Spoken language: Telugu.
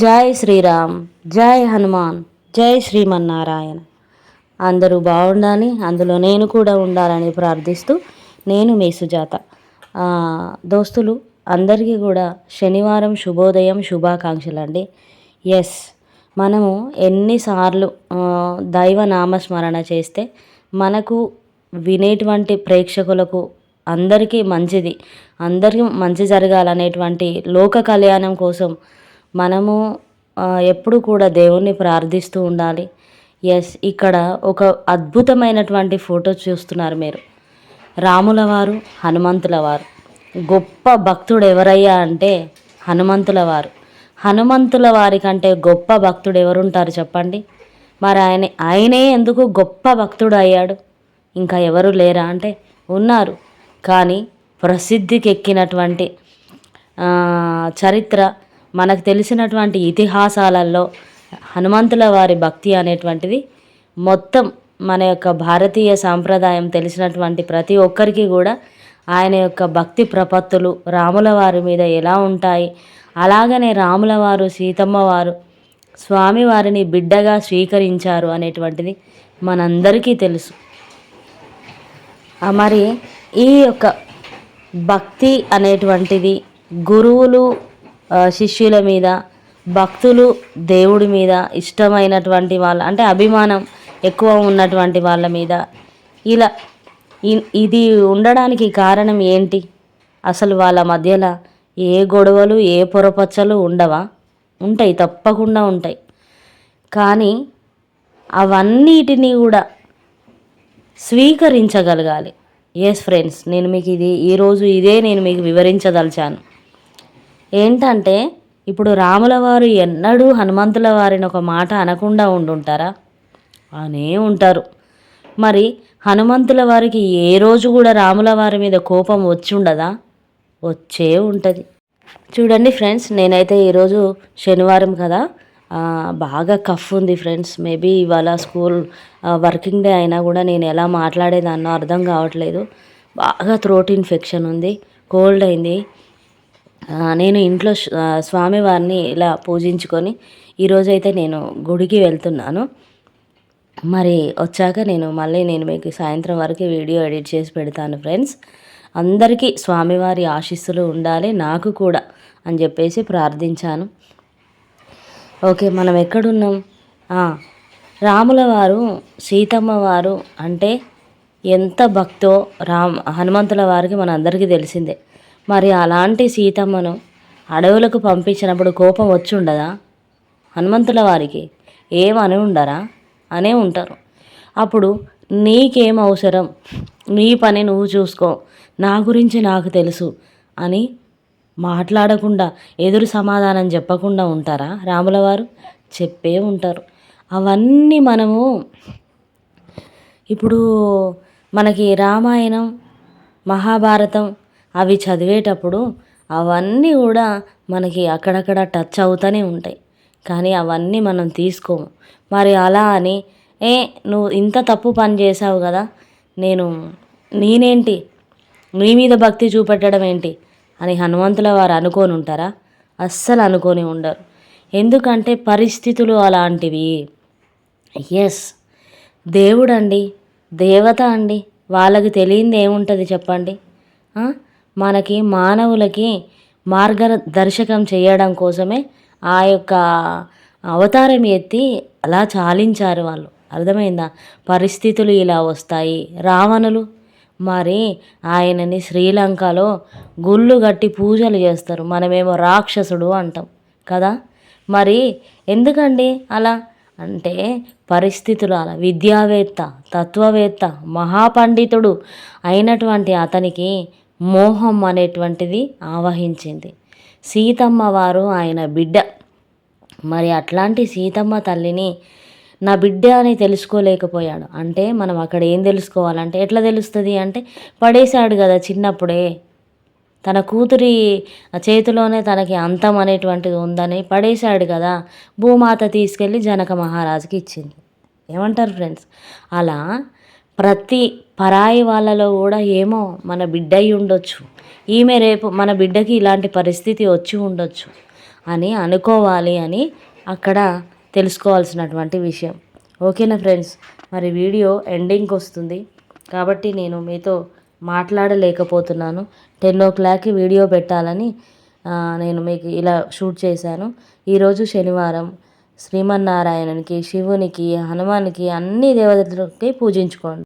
జై శ్రీరామ్ జై హనుమాన్ జై శ్రీమన్నారాయణ. అందరూ బాగుండాలి అందులో నేను కూడా ఉండాలని ప్రార్థిస్తూ నేను మీ సుజాత. దోస్తులు అందరికీ కూడా శనివారం శుభోదయం శుభాకాంక్షలు అండి. ఎస్ మనము ఎన్నిసార్లు దైవ నామస్మరణ చేస్తే మనకు వినేటువంటి ప్రేక్షకులకు అందరికీ మంచిది. అందరికీ మంచి జరగాలనేటువంటి లోక కళ్యాణం కోసం మనము ఎప్పుడు కూడా దేవుణ్ణి ప్రార్థిస్తూ ఉండాలి. ఎస్ ఇక్కడ ఒక అద్భుతమైనటువంటి ఫోటో చూస్తున్నారు మీరు. రాముల వారు హనుమంతుల వారు. గొప్ప భక్తుడు ఎవరయ్యా అంటే హనుమంతుల వారు. హనుమంతుల వారి కంటే గొప్ప భక్తుడు ఎవరుంటారు చెప్పండి? మరి ఆయన ఆయనే ఎందుకు గొప్ప భక్తుడు అయ్యాడు? ఇంకా ఎవరు లేరా అంటే ఉన్నారు. కానీ ప్రసిద్ధికి ఎక్కినటువంటి చరిత్ర మనకు తెలిసినటువంటి ఇతిహాసాలలో హనుమంతుల వారి భక్తి అనేటువంటిది మొత్తం మన యొక్క భారతీయ సాంప్రదాయం తెలిసినటువంటి ప్రతి ఒక్కరికి కూడా ఆయన యొక్క భక్తి ప్రపత్తులు రాముల వారి మీద ఎలా ఉంటాయి అలాగనే రాముల వారు సీతమ్మ వారు స్వామివారిని బిడ్డగా స్వీకరించారు అనేటువంటిది మనందరికీ తెలుసు. మరి ఈ యొక్క భక్తి అనేటువంటిది గురువులు శిష్యుల మీద భక్తులు దేవుడి మీద ఇష్టమైనటువంటి వాళ్ళ అంటే అభిమానం ఎక్కువ ఉన్నటువంటి వాళ్ళ మీద. ఇలా ఇ- ఇది ఉండడానికి కారణం ఏంటి? అసలు వాళ్ళ మధ్యలో ఏ గొడవలు ఏ పొరపచ్చలు ఉండవా? ఉంటాయి తప్పకుండా ఉంటాయి. కానీ అవన్నిటినీ కూడా స్వీకరించగలగాలి. ఎస్ ఫ్రెండ్స్ నేను మీకు ఇది ఈరోజు ఇదే నేను మీకు వివరించదలిచాను. ఏంటంటే ఇప్పుడు రాముల వారు ఎన్నడూ హనుమంతుల వారిని ఒక మాట అనకుండా ఉండుంటారా? అనే ఉంటారు. మరి హనుమంతుల వారికి ఏ రోజు కూడా రాముల వారి మీద కోపం వచ్చి ఉండదా వచ్చే ఉంటుంది. చూడండి ఫ్రెండ్స్ నేనైతే ఈరోజు శనివారం కదా బాగా కఫ్ ఉంది ఫ్రెండ్స్. మేబీ ఇవాళ స్కూల్ వర్కింగ్ డే అయినా కూడా నేను ఎలా మాట్లాడేదాన్నో అర్థం కావట్లేదు. బాగా థ్రోట్ ఇన్ఫెక్షన్ ఉంది కోల్డ్ అయింది. నేను ఇంట్లో స్వామివారిని ఇలా పూజించుకొని ఈరోజైతే నేను గుడికి వెళ్తున్నాను. మరి వచ్చాక నేను మళ్ళీ నేను మీకు సాయంత్రం వరకు వీడియో ఎడిట్ చేసి పెడతాను ఫ్రెండ్స్. అందరికీ స్వామివారి ఆశీస్సులు ఉండాలి నాకు కూడా అని చెప్పేసి ప్రార్థించాను. ఓకే మనం ఎక్కడున్నాం? రాముల వారు సీతమ్మ వారు అంటే ఎంత భక్తో రామ్ హనుమంతుల వారికి మన అందరికీ తెలిసిందే. మరి అలాంటి సీతమ్మను అడవులకు పంపించినప్పుడు కోపం వచ్చి ఉండదా? హనుమంతుల వారికి ఏమని ఉండరా? అనే ఉంటారు. అప్పుడు నీకేం అవసరం? నీ పని నువ్వు చూసుకో. నా గురించి నాకు తెలుసు అని మాట్లాడకుండా ఎదురు సమాధానం చెప్పకుండా ఉంటారా రాముల వారు? చెప్పే ఉంటారు. అవన్నీ మనము ఇప్పుడు మనకి రామాయణం మహాభారతం అవి చదివేటప్పుడు అవన్నీ కూడా మనకి అక్కడక్కడ టచ్ అవుతూనే ఉంటాయి. కానీ అవన్నీ మనం తీసుకోము. మరి అలా అని ఏ నువ్వు ఇంత తప్పు పని చేసావు కదా నేను నేనేంటి? నీ మీద భక్తి చూపెట్టడం ఏంటి? అని హనుమంతుల వారు అనుకొని ఉంటారా? అస్సలు అనుకొని ఉండరు. ఎందుకంటే పరిస్థితులు అలాంటివి. ఎస్ దేవుడండి దేవత అండి వాళ్ళకి తెలియంది ఏముంటుంది చెప్పండి? మనకి మానవులకి మార్గదర్శకం చేయడం కోసమే ఆ యొక్క అవతారం ఎత్తి అలా చాలించారు వాళ్ళు. అర్థమైందా? పరిస్థితులు ఇలా వస్తాయి. రావణులు మరి ఆయనని శ్రీలంకలో గుళ్ళు కట్టి పూజలు చేస్తారు. మనమేమో రాక్షసుడు అంటాం కదా? మరి ఎందుకండి అలా? అంటే పరిస్థితులు అలా. విద్యావేత్త తత్వవేత్త మహాపండితుడు అయినటువంటి అతనికి మోహం అనేటువంటిది ఆవహించింది. సీతమ్మ వారు ఆయన బిడ్డ. మరి అట్లాంటి సీతమ్మ తల్లిని నా బిడ్డ అని తెలుసుకోలేకపోయాడు. అంటే మనం అక్కడ ఏం తెలుసుకోవాలంటే ఎట్లా తెలుస్తుంది అంటే పడేశాడు కదా చిన్నప్పుడే. తన కూతురి చేతిలోనే తనకి అంతం అనేటువంటిది ఉందని పడేశాడు కదా భూమాత తీసుకెళ్ళి జనక మహారాజుకి ఇచ్చింది. ఏమంటారు ఫ్రెండ్స్? అలా ప్రతి పరాయి వాళ్ళలో కూడా ఏమో మన బిడ్డ అయి ఉండొచ్చు. ఈమె రేపు మన బిడ్డకి ఇలాంటి పరిస్థితి వచ్చి ఉండొచ్చు అని అనుకోవాలి అని అక్కడ తెలుసుకోవాల్సినటువంటి విషయం. ఓకేనా ఫ్రెండ్స్? మరి వీడియో ఎండింగ్కి వస్తుంది కాబట్టి నేను మీతో మాట్లాడలేకపోతున్నాను. టెన్ ఓ క్లాక్కి వీడియో పెట్టాలని నేను మీకు ఇలా షూట్ చేశాను. ఈరోజు శనివారం శ్రీమన్నారాయణనికి శివునికి హనుమానికి అన్ని దేవతలకి పూజించుకోండి.